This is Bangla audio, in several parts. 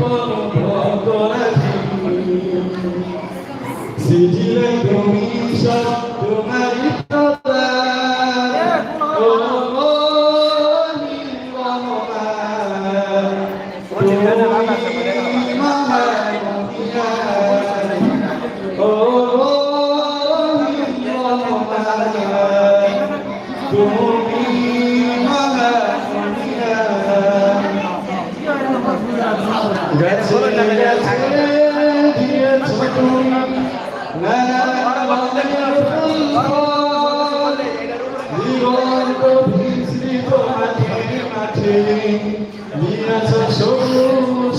по বিস্তৃত মাঝে মাঠে নিয়েছ সবুজ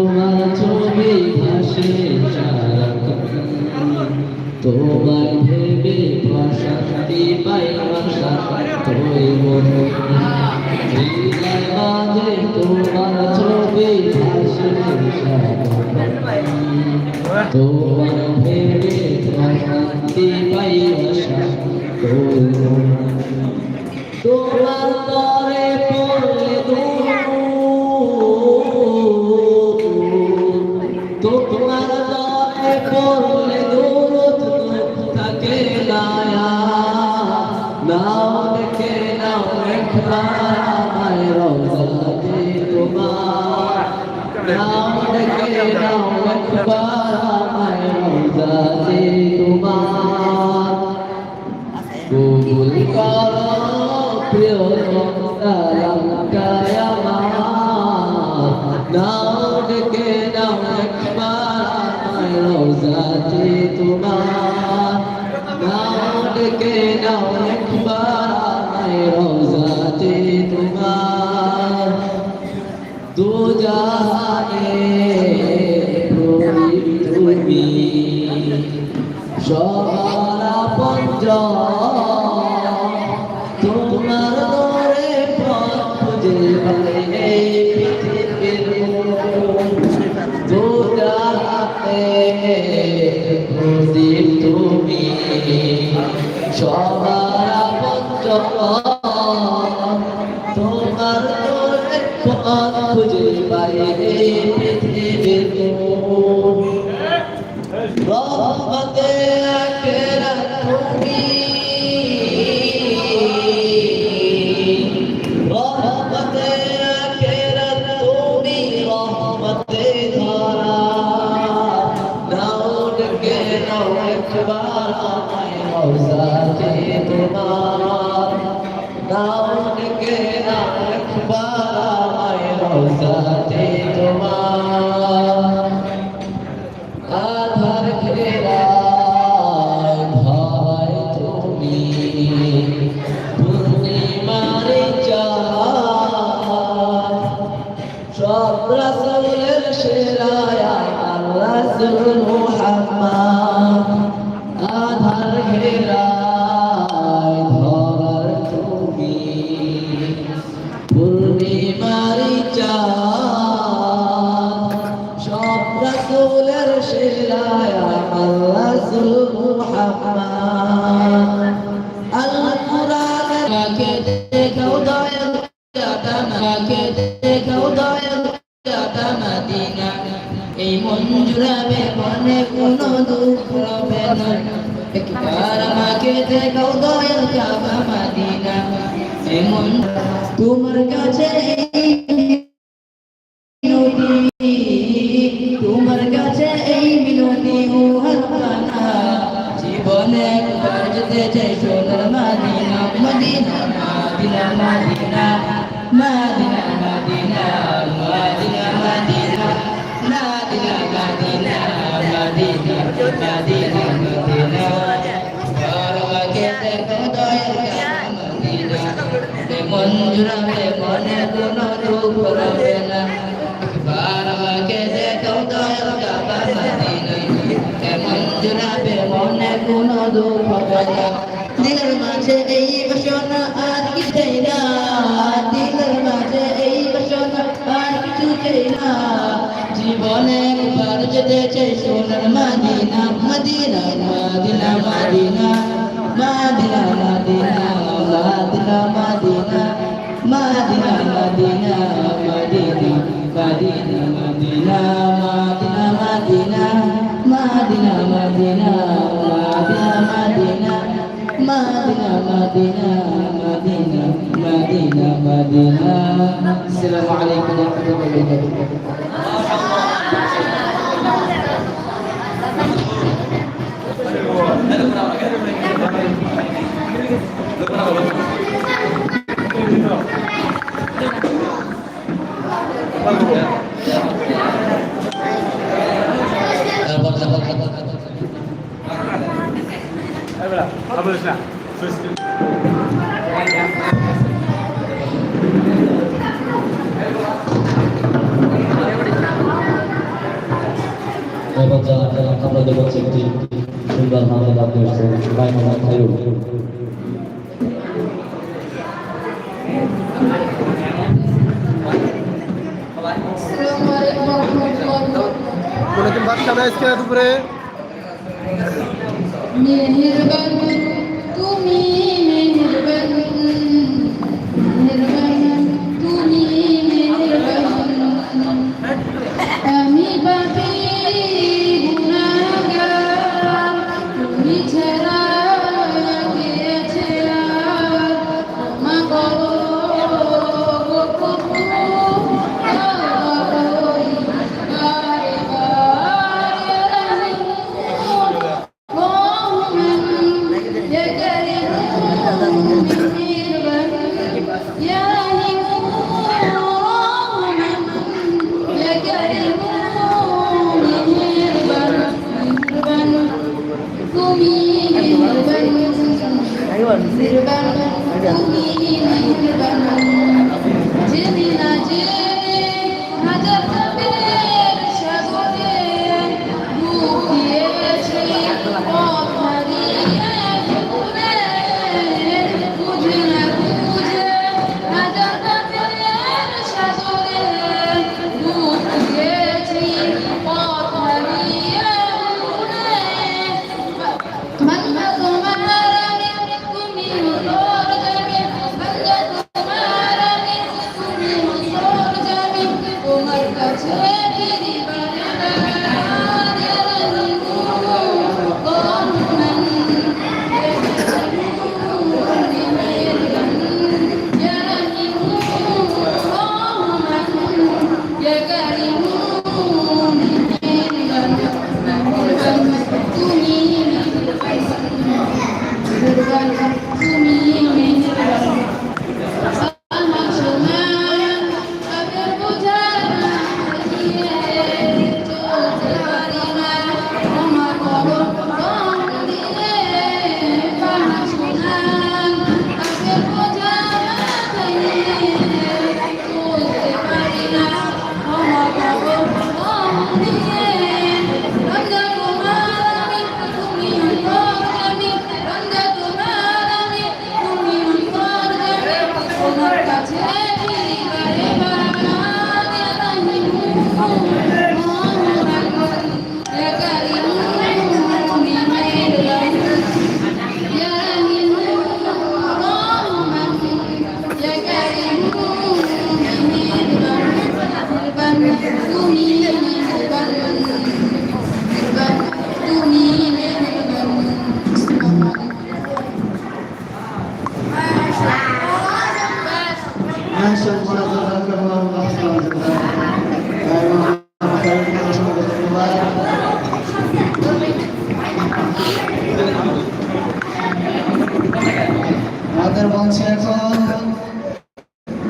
তোমার ছবি ভাসে তোমার ভেবে প্রশান্তি পাই ভাষা তোই মন হৃদয় মাঝে তোমার ছবি ভাসে তোমার ভেবে প্রশান্তি পাই নাও দেখে নাও একবার আমায় রোজাতে তোমার নাও দেখে নাও একবার আমায় রোজাতে নাও একবার আমায় রোজাতে তোমার দু Thank you. رب رسول الشرايا الرسول محمد না একবার আমাকে দেখাও দয়াল কাবা মদিনা এই তোমার কাছে তোমার কাছে এই মিনতি জীবনে একবার যেতে মদিনা মাদিনা মাদিনা মাদিনা জুড়াবে মনে কোনো দুঃখ রবে না। আমাকে দেখো দয়াল কাবা মদিনা মন জুড়াবে মনে কোনো Madina Medina Medina Medina Medina Medina. Madina Madina, Madina, Madina Madina Madina Madina Madina Madina Madina Madina Madina Madina Madina Madina Assalamualaikum warahmatullahi wabarakatuh আপনাদের কাছে একটি সুন্দর হামলা লাভ করেছে ভাই মোহাম্মদ খাইরুল। বাদশাহ আজকে দুপুরে। Thank you. Thank you.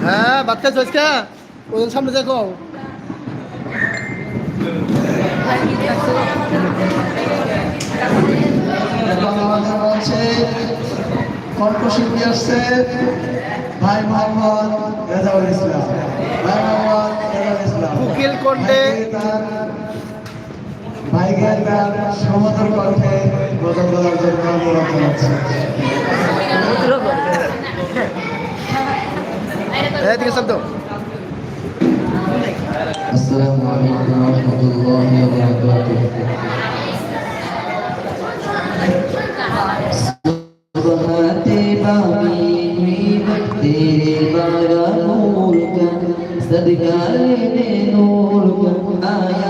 হ্যাঁ বাচ্চা চলছে ওদের সামনে দেখো বলছে কণ্ঠশিল্পী আসছে ভাই মোহাম্মদ রেজাউল ইসলাম ভাই মোহাম্মদ রেজাউল ইসলাম উকিল কণ্ঠে ভাইকে তার সমতল কণ্ঠে গজল বলার জন্য অনুরোধ জানাচ্ছি এদিকে শব্দ আসসালামু আলাইকুম ওয়া রাহমাতুল্লাহি ওয়া বারাকাতুহু। সুবহানাতে বামি নিমত তেরে বারা নূর কা সদকারে নূর কা আয়া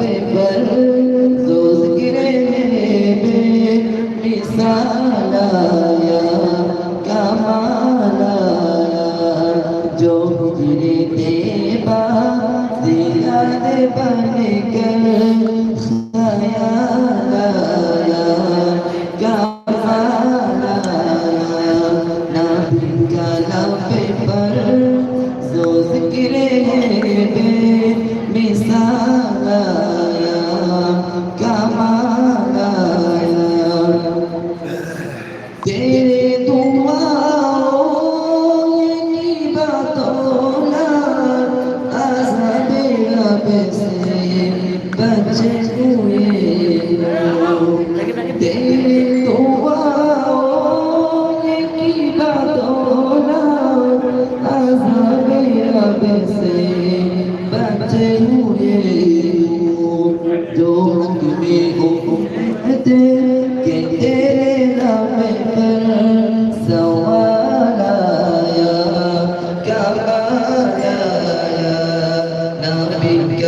Those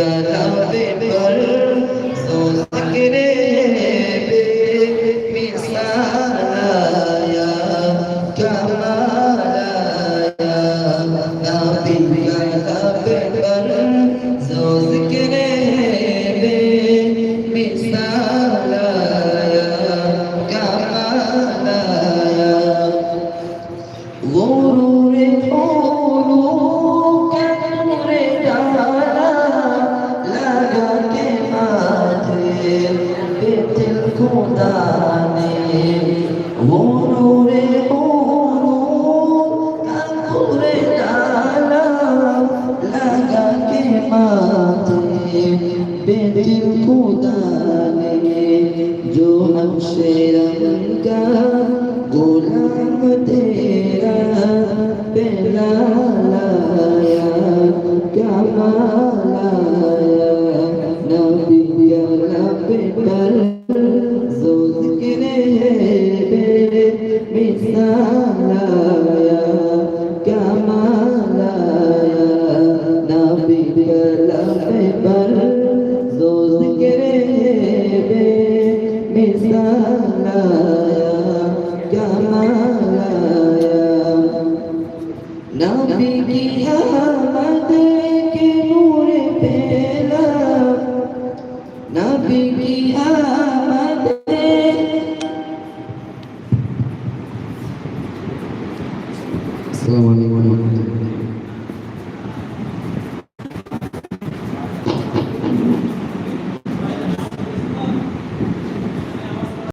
नबी का नाम पर सो जिक्रे Love.